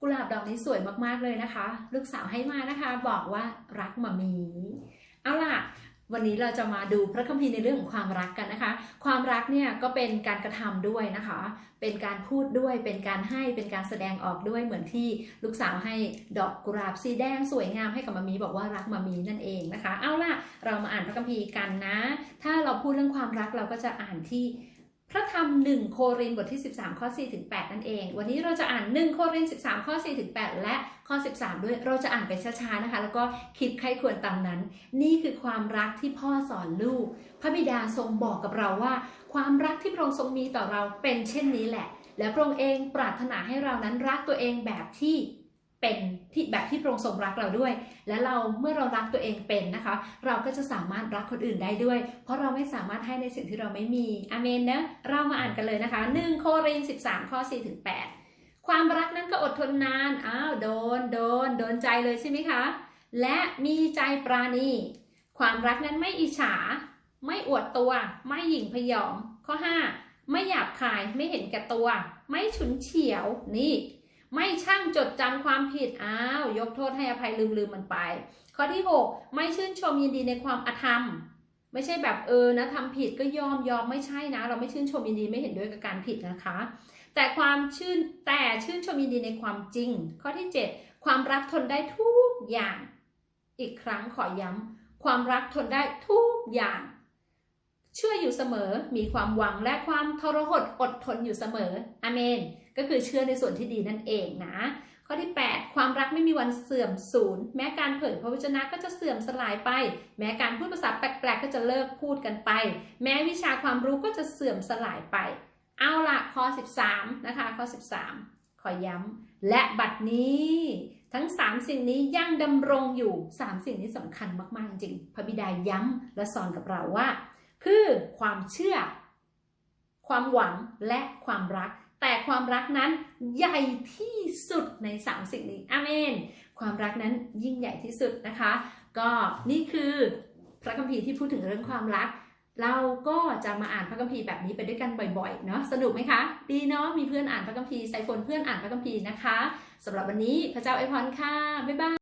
กุหลาบดอกนี้สวยมากๆเลยนะคะ ลูกสาวให้มานะคะ บอกว่ารักมามี เอาล่ะ วันนี้เราจะมาดูพระคัมภีร์ในเรื่องของความรักกันนะคะ ความรักเนี่ยก็เป็นการกระทำด้วยนะคะ เป็นการพูดด้วย เป็นการให้ เป็นการแสดงออกด้วยเหมือนที่ลูกสาวให้ดอกกุหลาบสีแดงสวยงามให้กับมามีบอกว่ารักมามีนั่นเองนะคะ เอาล่ะ เรามาอ่านพระคัมภีร์กันนะ ถ้าเราพูดเรื่องความรักเราก็จะอ่านที่ พระธรรม 1 โครินบทที่ 13 ข้อ 4 ถึง 8 นั่นเอง วันนี้เราจะอ่าน 1 โครินธ์13 ข้อ 4 ถึง 8 และข้อ 13 ด้วย เราจะอ่านไปช้าๆ นะคะ แล้วก็คิดใครควรตามนั้น นี่คือความรักที่พ่อสอนลูก พระบิดาทรงบอกกับเราว่า ความรักที่พระองค์ทรงมีต่อเราเป็นเช่นนี้แหละ และพระองค์เองปรารถนาให้เรานั้นรักตัวเองแบบที่ เป็นที่แบบที่พระองค์ทรงรักเราด้วย และเราเมื่อเรารักตัวเองเป็นนะคะ เราก็จะสามารถรักคนอื่นได้ด้วย เพราะเราไม่สามารถให้ในสิ่งที่เราไม่มีอเมนนะเรามาอ่านกันเลยนะคะ 1 โครินธ์13 ข้อ4ถึง8ความรักนั้นก็อดทนนานอ้าวโดนโดนโดนใจเลยใช่ไหมคะ และมีใจปราณี ความรักนั้นไม่อิจฉา ไม่อวดตัว ไม่หยิ่งพยองข้อ 5 ไม่หยาบคายไม่เห็นแก่ตัว ไม่ฉุนเฉียวนี่ ไม่ช่างจดจำความผิดอ้าวยกโทษให้อภัยลืมลืมมันไป ข้อที่ 6 ไม่ชื่นชมยินดีในความอธรรม ไม่ใช่แบบเออนะทำผิดก็ยอมยอมไม่ใช่นะ เราไม่ชื่นชมยินดีไม่เห็นด้วยกับการผิดนะคะ แต่ความชื่นแต่ชื่นชมยินดีในความจริง ข้อที่ 7 ความรักทนได้ทุกอย่าง อีกครั้งขอย้ำความรักทนได้ทุกอย่าง เชื่ออยู่เสมอ มีความหวังและความทรหดอดทนอยู่เสมออเมน ก็คือเชื่อในส่วนที่ดีนั่นเองนะข้อที่ 8 ความรักไม่มีวันเสื่อมสูญแม้การเผยพระวจนะก็จะเสื่อมสลายไป แม้การพูดภาษาแปลกๆก็จะเลิกพูดกันไป แม้วิชาความรู้ก็จะเสื่อมสลายไป เอาละข้อ 13 นะคะ ข้อ 13 ขอย้ำและบัดนี้ ทั้ง 3 สิ่งนี้ยังดำรงอยู่ 3 สิ่งนี้สำคัญมากๆจริงพระบิดาย้ำและสอนกับเราว่า คือความเชื่อ ความหวังและความรัก แต่ความรักนั้นใหญ่ที่สุดใน 3 สิ่งนี้อาเมน ความรักนั้นยิ่งใหญ่ที่สุดนะคะ ก็นี่คือพระคัมภีร์ที่พูดถึงเรื่องความรัก เราก็จะมาอ่านพระคัมภีร์แบบนี้ไปด้วยกันบ่อยๆเนาะสนุกไหมคะ ดีเนาะมีเพื่อนอ่านพระคัมภีร์ใส่ฝนเพื่อนอ่านพระคัมภีร์นะคะสำหรับวันนี้พระเจ้าอวยพรค่ะบ๊ายบาย